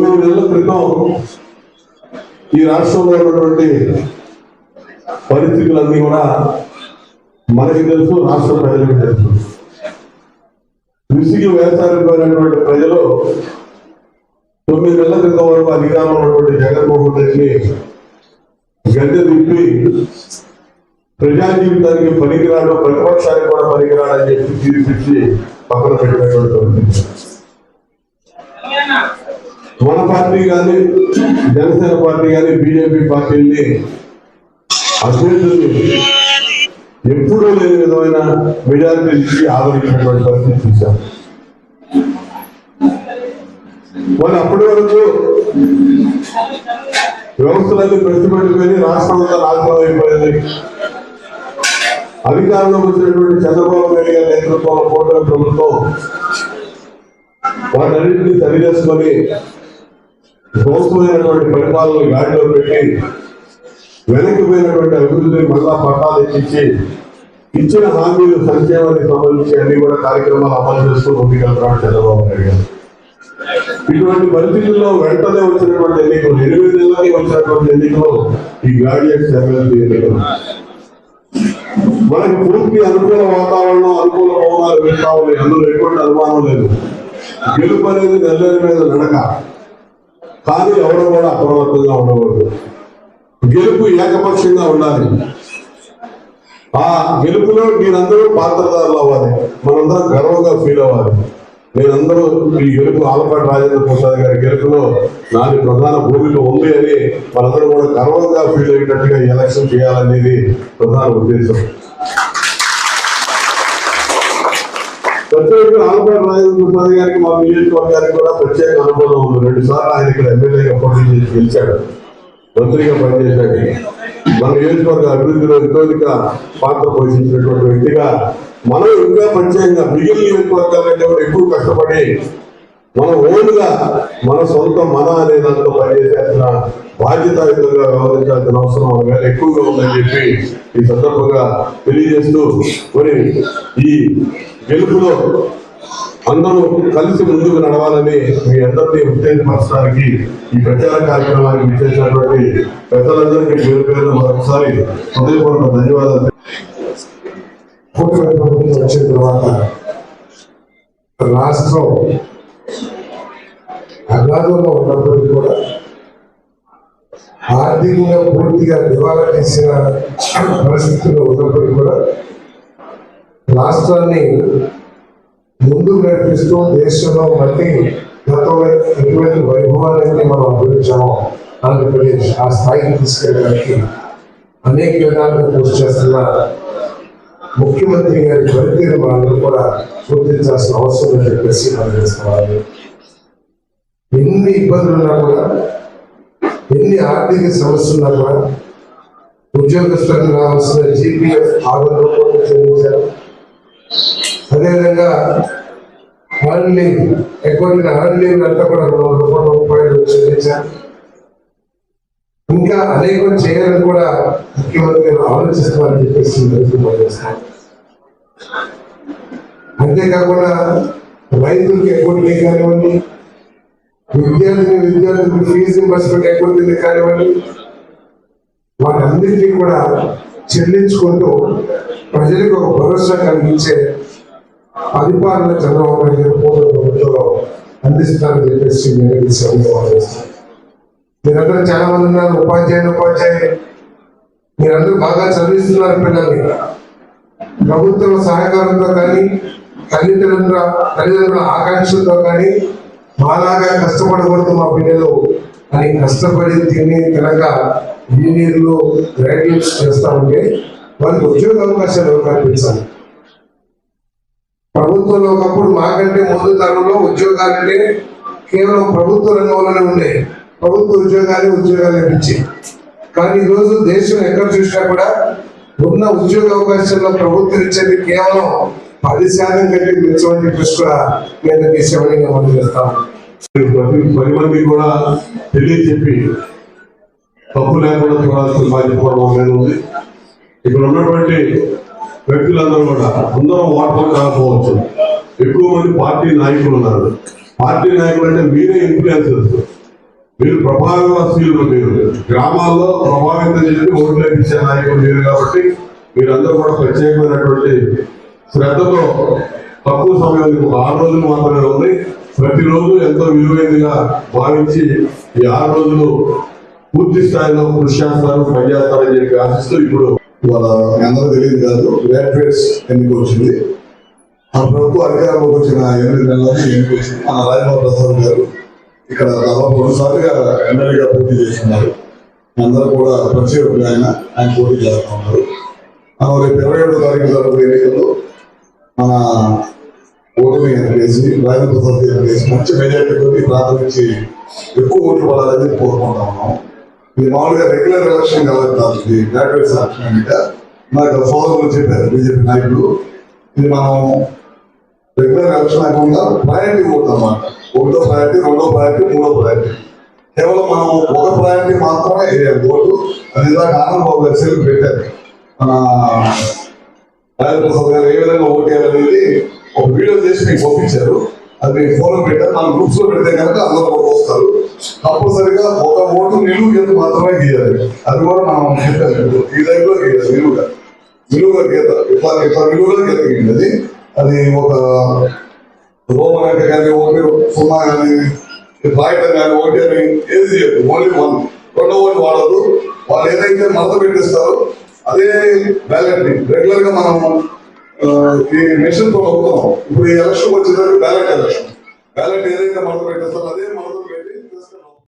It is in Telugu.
తొమ్మిది నెలల క్రితం ఈ రాష్ట్రంలో ఉన్నటువంటి పరిస్థితులన్నీ కూడా మనకి తెలుసు రాష్ట్ర ప్రజలకు తెలుసు. విసిగి వేసారిపోయినటువంటి ప్రజలు తొమ్మిది నెలల క్రితం వరకు అధికారంలో ఉన్నటువంటి జగన్మోహన్ రెడ్డిని గద్దె తిప్పి ప్రజా జీవితానికి పనికిరాడు ప్రతిపక్షానికి కూడా పనికిరాడని చెప్పి తీర్పిచ్చి పక్కన పెట్టినటువంటి మన పార్టీ కానీ జనసేన పార్టీ కానీ బీజేపీ పార్టీని అభ్యర్థుల్ని ఎప్పుడూ లేని విధమైన మెజారిటీ ఇచ్చి ఆదరించినటువంటి పరిస్థితి చూశాం. మరి అప్పటి వరకు వ్యవస్థలన్నీ ప్రతిపెట్టుకొని రాష్ట్రం అంతా నాశనం అయిపోయింది అధికారంలో వచ్చినటువంటి చంద్రబాబు నాయుడు గారి నేతృత్వంలో కూటమి ప్రభుత్వం వాటన్నింటినీ సరిచేసుకొని మోసమైనటువంటి పరిపాలన గాడిలో పెట్టి వెనక్కి పోయినటువంటి అభివృద్ధిని మళ్ళా పట్టాలు ఇచ్చి ఇచ్చిన హామీలు సంక్షేమానికి సంబంధించి అన్ని కూడా కార్యక్రమాలు అమలు చేస్తూ ముందుకెళ్తున్నాడు చంద్రబాబు నాయుడు గారు. ఇటువంటి పరిస్థితుల్లో వెంటనే వచ్చినటువంటి ఎన్నికలు ఎనిమిది నెలలకి వచ్చినటువంటి ఎన్నికలు ఈ గాడియన్స్ ఎమ్మెల్సీ ఎన్నికలు మనకి పూర్తి అనుకూల వాతావరణం అనుకూల పవనాలు వెళ్తా ఉన్నాయి. అందులో ఎటువంటి అనుమానం లేదు. గెలుపు అనేది నెల్లరి మీద నడక. కానీ ఎవరు కూడా అప్రమత్తంగా ఉండకూడదు. గెలుపు ఏకపక్షంగా ఉండాలి. ఆ గెలుపులో మీరందరూ పాత్రదారులు అవ్వాలి. మనందరం గర్వంగా ఫీల్ అవ్వాలి. మీరందరూ ఈ గెలుపు ఆలపాటి రాజేంద్ర ప్రసాద్ గారి గెలుపులో నాది ప్రధాన భూమిలో ఉంది అని మనందరూ కూడా గర్వంగా ఫీల్ అయ్యేటట్టుగా ఎలక్షన్ చేయాలనేది ప్రధాన ఉద్దేశం. ప్రత్యేక ఆలపాటి రాజేంద్ర ప్రసాద్ గారికి మా నియోజకవర్గానికి కూడా ప్రత్యేక అనుభవం ఉంది. రెండు సార్లు ఆయన ఇక్కడ ఎమ్మెల్యేగా పోటీ చేసి గెలిచాడు. మంత్రిగా పనిచేశాడు. మన నియోజకవర్గ అభివృద్ధిలో ఎంతోదిక పాత్ర పోషించినటువంటి వ్యక్తిగా మనం ఇంకా ప్రత్యేకంగా మిగిలిన నియోజకవర్గాల కంటే కూడా ఎక్కువ కష్టపడి మన ఓన్గా మన సొంత మన అనే దాంట్లో పనిచేసేసిన బాధ్యతాయుతంగా వ్యవహరించాల్సిన అవసరం మన మీద ఎక్కువగా ఉందని చెప్పి ఈ సందర్భంగా తెలియజేస్తూ మరి ఈ గెలుపులో అందరూ కలిసి ముందుకు నడవాలని మీ అందరినీ ఉత్తేజపరచడానికి ఈ ప్రచార కార్యక్రమానికి విచ్చేసినటువంటి పెద్దలందరికీ పేరు పేరు మరొకసారి హృదయపూర్వక ధన్యవాదాలు. వచ్చిన తర్వాత రాష్ట్రం అగాధంలో ఉన్నప్పటికీ కూడా ఆర్థికంగా పూర్తిగా దివాలా తీసిన పరిస్థితుల్లో ఉన్నప్పటికీ కూడా రాష్ట్రాన్ని ముందుకు నడిపిస్తూ దేశంలో మళ్ళీ గతంలో ఎటువంటి వైభవాన్ని మనం అభివృద్ధించామో ఆంధ్రప్రదేశ్ ఆ స్థాయికి తీసుకెళ్ళడానికి అనేక విధాలుగా కృషి చేస్తున్న ముఖ్యమంత్రి గారి పనితీరు మనందరూ కూడా గుర్తించాల్సిన అవసరం అని చెప్పేసి మనం చేసుకోవాలి ఎన్ని ఇబ్బందులు ఉన్నా కూడా ఎన్ని ఆర్థిక సమస్యలు ఉన్నా కూడా ఉద్యోగస్తులకు రావాల్సిన జీపీఎఫ్ ఆరు రూపాయలు చెల్లించారు. అదేవిధంగా అర్న్ లీవ్ ఎక్కువ అర్న్ లీవ్ అంతా కూడా రెండు వందల రూపాయలు చెల్లించారు. ఇంకా అనేకం చేయాలని కూడా ముఖ్యమంత్రి గారు ఆలోచిస్తున్నారని చెప్పేసి అంతేకాకుండా రైతులకు ఎక్కువ కానివ్వండి విద్యార్థిని విద్యార్థులకు ఫీజు రింబర్స్మెంట్ ఎక్కువ కానివ్వండి వాటన్నిటినీ కూడా చెల్లించుకుంటూ ప్రజలకు ఒక భరోసా కలిగించే పరిపాలన చంద్రబాబు నాయుడు గారు పూర్వ ప్రభుత్వంలో అందిస్తారని చెప్పేసి నేను ఈ సమయంలో మీరందరూ చాలా మంది ఉన్నారు. ఉపాధ్యాయులు ఉపాధ్యాయులు. మీరందరూ బాగా చదివిస్తున్నారు పిల్లల్ని. ప్రభుత్వం సహకారంతో కానీ తల్లిదండ్రుల తల్లిదండ్రుల ఆకాంక్షలతో కానీ మాలాగా కష్టపడకూడదు మా పిల్లలు. అని కష్టపడి తిని తినక ఇంజనీర్లు గ్రాడ్యుయేట్స్ చేస్తా ఉంటే వారికి ఉద్యోగ అవకాశాలు కల్పించాలి? ప్రభుత్వంలో ఒకప్పుడు మాకంటే ముందు తరంలో ఉద్యోగాలంటే కేవలం ప్రభుత్వ రంగంలోనే ఉండే. ప్రభుత్వ ఉద్యోగాలు ఉద్యోగాలు లభించి కానీ ఈరోజు దేశం ఎక్కడ చూసినా కూడా ఉన్న ఉద్యోగ అవకాశాల్లో ప్రభుత్వం ఇచ్చేది కేవలం పది శాతం కంటే మించమని చెప్పేసి కూడా నేను ఈ శివలింగం అమలు చేస్తాం ప్రతి పది మంది కూడా తెలియచెప్పి తప్పు లేకుండా చూడాల్సిన బాధ్యత అనేది మీద ఉంది. ఇక్కడ ఉన్నటువంటి వ్యక్తులందరూ కూడా అందరూ ఓటర్ కాకపోవచ్చు ఎక్కువ మంది పార్టీ నాయకులు ఉన్నారు. పార్టీ నాయకులు అంటే మీరే ఇన్ఫ్లుయెన్సర్స్. మీరు ప్రభావశీలు మీరు. గ్రామాల్లో ప్రభావితం చేసి ఓట్లు నాయకులు మీరు కాబట్టి మీరందరూ కూడా ప్రత్యేకమైనటువంటి శ్రద్ధతో తక్కువ సమయం ఆరు రోజులు మాత్రమే ఉంది. ప్రతిరోజు ఎంతో విలువైనదిగా భావించి ఈ ఆరు రోజులు పూర్తి స్థాయిలో కృషి చేస్తారు పనిచేస్తారని చెప్పి ఆశిస్తూ ఇప్పుడు వాళ్ళ అందరూ తెలియదు కాదు గ్రాడ్యుయేట్స్ ఎన్నిక వచ్చింది. ఆ ప్రభుత్వ అధికారంలోకి వచ్చిన ఎనిమిది నెలలకు ఎన్నిక వచ్చింది. మన రాజమోహన్ ప్రసాద్ గారు ఇక్కడ దాదాపు రెండు ఎమ్మెల్యేగా పోటీ చేస్తున్నారు. అందరూ కూడా ప్రత్యేక ఆయన ఆయన పోటీ చేస్తున్నారు మనం రేపు ఇరవై ఏడో తారీఖు జరుగుతున్న ఎన్నికల్లో మన ఓటుని వేసి రాజేంద్ర ప్రసాద్ గారిని మంచి మెజార్టీతో ప్రాంతం నుంచి ఎక్కువ ఓటు పడాలని చెప్పి కోరుకుంటా ఉన్నాం ఇది మామూలుగా రెగ్యులర్ ఎలక్షన్ కాబట్టి ఇది గ్రాడ్యుయేట్ ఎలక్షన్ అంటే నాకు సోదరులు చెప్పారు బీజేపీ నాయకులు. ఇది మనం రెగ్యులర్ ఎలక్షన్ కాకుండా ప్రయారిటీ ఓటు అనమాట ఒకటో ప్రయారిటీ రెండో ప్రయారిటీ మూడో ప్రయారిటీ కేవలం మనం ఒక ప్రయారిటీ మాత్రమే ఓటు అది ఇందాక ఆనంద్ బాబు గారు సెల్ పెట్టారు. మన రాజేంద్ర ప్రసాద్ గారు ఏ విధంగా ఓటు ఒక వీడియో చేసి మీకు పంపించారు. అది మీకు ఫోన్ పెట్టారు. మన గ్రూప్స్లో పెడితే కనుక అందరూ కూడా వస్తారు. తప్పనిసరిగా ఒక ఓటు నిలువు గీత మాత్రమే గీయాలి. అది కూడా మనం ఈ దగ్గర గీయాలి. నిలువుగా. నిలువుగా గీత. ఇట్లా ఇట్లా నిలువుగా గీత గీయండి. అది ఒక రోమన్ కానీ ఒకటి సున్నా కానీ రాయటం కానీ ఒకటి అని ఏది చేయదు ఓన్లీ వన్. రెండో ఓటు వాడదు వాళ్ళు ఏదైతే మడత పెట్టిస్తారో అదే బ్యాలెట్ని. రెగ్యులర్గా మనం ఈ మెషిన్తో ఇప్పుడు ఈ ఎలక్షన్ వచ్చేసరికి బ్యాలెట్ ఎలక్షన్ బ్యాలెట్ ఏదైతే మొదలు పెట్టిస్తారో అదే మొదలు